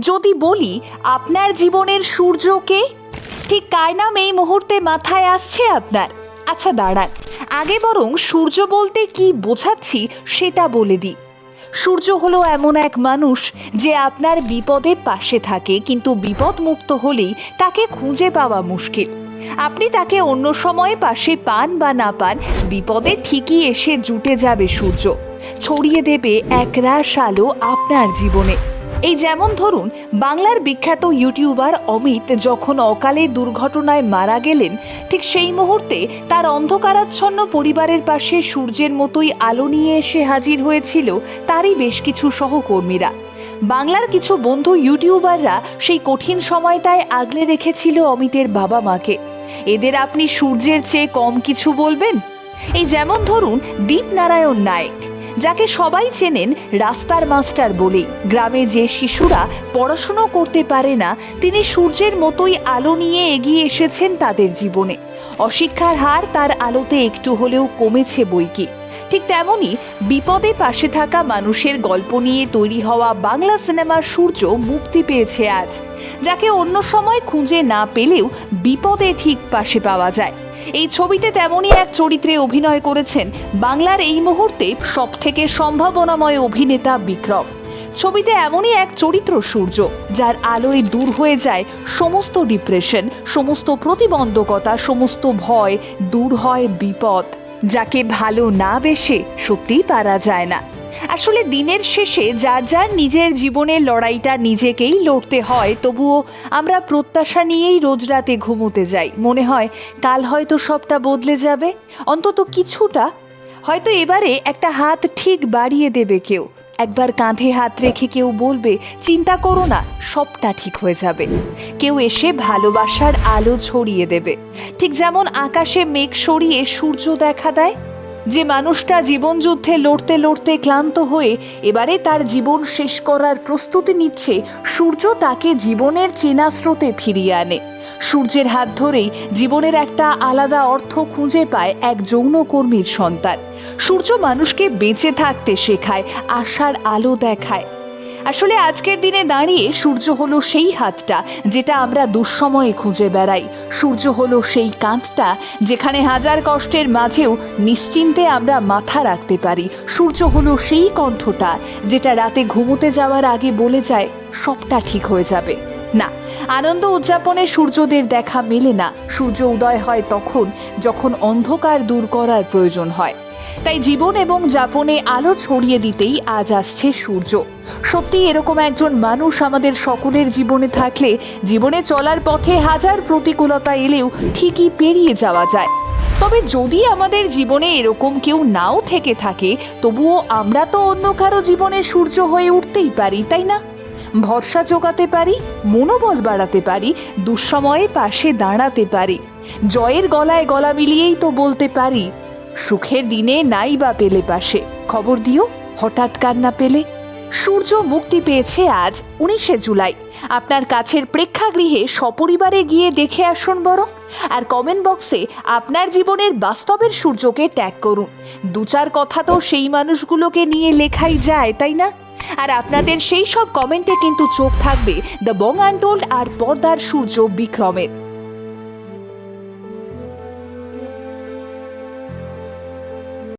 যদি বলি, আপনার জীবনের সূর্যকে ঠিক কার নাম এই মুহূর্তে মাথায় আসছে আপনার। আচ্ছা দাঁড়ান। আগে বরং সূর্য বলতে কি বোঝাচ্ছি সেটা বলে দিই। সূর্য হলো এমন এক মানুষ যে আপনার বিপদে পাশে থাকে, কিন্তু বিপদ মুক্ত হলেই তাকে খুঁজে পাওয়া মুশকিল। আপনি তাকে অন্য সময়ে পাশে পান বা না পান, বিপদে ঠিকই এসে জুটে যাবে সূর্য। ছড়িয়ে দেবে একরাশ আলো আপনার জীবনে। এই যেমন ধরুন, বাংলার বিখ্যাত ইউটিউবার অমিত যখন অকালে দুর্ঘটনায় মারা গেলেন, ঠিক সেই মুহূর্তে তার অন্ধকারাচ্ছন্ন পরিবারের পাশে সূর্যের মতোই আলো নিয়ে এসে হাজির হয়েছিল তারই বেশ কিছু সহকর্মীরা। বাংলার কিছু বন্ধু ইউটিউবাররা সেই কঠিন সময়টায় আগলে রেখেছিল অমিতের বাবা মাকে। এদের আপনি সূর্যের চেয়ে কম কিছু বলবেন? এই যেমন ধরুন, দীপনারায়ণ নায়েক। যাকে সবাই চেনেন রাস্তার মাস্টার বলে। গ্রামে যে শিশুরা পড়াশুনো করতে পারে না, তিনি সূর্যের মতোই আলো নিয়ে এগিয়ে এসেছেন তাদের জীবনে। অশিক্ষার হার তার আলোতে একটু হলেও কমেছে বইকি। ঠিক তেমনই বিপদে পাশে থাকা মানুষের গল্প নিয়ে তৈরি হওয়া বাংলা সিনেমার সূর্য মুক্তি পেয়েছে আজ, যাকে অন্য সময় খুঁজে না পেলেও বিপদে ঠিক পাশে পাওয়া যায়। এই ছবিতে তেমনই এক চরিত্রে অভিনয় করেছেন বাংলার এই মুহূর্তে সব থেকে সম্ভাবনাময় অভিনেতা বিক্রম। ছবিতে এমনই এক চরিত্র সূর্য, যার আলোয় দূর হয়ে যায় সমস্ত ডিপ্রেশন, সমস্ত প্রতিবন্ধকতা, সমস্ত ভয়, দূর হয় বিপদ। যাকে ভালো না বেশে সত্যিই পারা যায় না। আসলে দিনের শেষে যার যার নিজের জীবনের লড়াইটা নিজেকেই লড়তে হয়, তবুও আমরা প্রত্যাশা নিয়েই রোজ রাতে ঘুমোতে যাই। মনে হয় কাল হয়তো সবটা বদলে যাবে। অন্তত কিছুটা। হয়তো এবারে একটা হাত ঠিক বাড়িয়ে দেবে কেউ। একবার কাঁধে হাত রেখে কেউ বলবে, চিন্তা করো না, সবটা ঠিক হয়ে যাবে। কেউ এসে ভালোবাসার আলো ছড়িয়ে দেবে। ঠিক যেমন আকাশে মেঘ সরিয়ে সূর্য দেখা দেয় যে মানুষটা জীবনযুদ্ধে লড়তে লড়তে ক্লান্ত হয়ে এবারে তার জীবন শেষ করার প্রস্তুতি নিচ্ছে, সূর্য তাকে জীবনের চেনা স্রোতে ফিরিয়ে আনে। সূর্যের হাত ধরেই জীবনের একটা আলাদা অর্থ খুঁজে পায় এক যৌনকর্মীর সন্তান। সূর্য মানুষকে বেঁচে থাকতে শেখায়, আশার আলো দেখায়। আসলে আজকের দিনে দাঁড়িয়ে সূর্য হলো সেই হাতটা যেটা আমরা দুঃসময়ে খুঁজে বেড়াই। সূর্য হলো সেই কাঁধটা যেখানে হাজার কষ্টের মাঝেও নিশ্চিন্তে আমরা মাথা রাখতে পারি। সূর্য হলো সেই কণ্ঠটা যেটা রাতে ঘুমোতে যাওয়ার আগে বলে যায়, সবটা ঠিক হয়ে যাবে। না আনন্দ উদযাপনে সূর্যদের দেখা মেলে না। সূর্য উদয় হয় তখন, যখন অন্ধকার দূর করার প্রয়োজন হয়। তাই জীবন এবং যাপনে আলো ছড়িয়ে দিতেই আজ আসছে সূর্য। সত্যি এরকম একজন মানুষ আমাদের সকলের জীবনে থাকলে, জীবনে চলার পথে হাজার প্রতিকূলতা এলেও ঠিকই পেরিয়ে যাওয়া যায়। তবে যদি আমাদের জীবনে এরকম কেউ নাও থেকে থাকে, তবুও আমরা তো অন্য কারও জীবনে সূর্য হয়ে উঠতেই পারি, তাই না? ভরসা জোগাতে পারি, মনোবল বাড়াতে পারি, দুঃসময়ে পাশে দাঁড়াতে পারি। জয়ের গলায় গলা মিলিয়েই তো বলতে পারি, সুখের দিনে নাই বা পেলে পাশে। খবর দিও, হঠাৎ কান্না পেলে। সূর্য মুক্তি পেয়েছে আজ, উনিশে জুলাই। আপনার কাছের প্রেক্ষাগৃহে সপরিবারে গিয়ে দেখে আসুন বরং, আর কমেন্ট বক্সে আপনার জীবনের বাস্তবের সূর্যকে ট্যাগ করুন। দু চার কথা তো সেই মানুষগুলোকে নিয়ে লেখাই যায়, তাই না? আর আপনাদের সেই সব কমেন্টে কিন্তু চোখ থাকবে। দ্য বং আনটোল্ড আর পর্দার সূর্য বিক্রমের।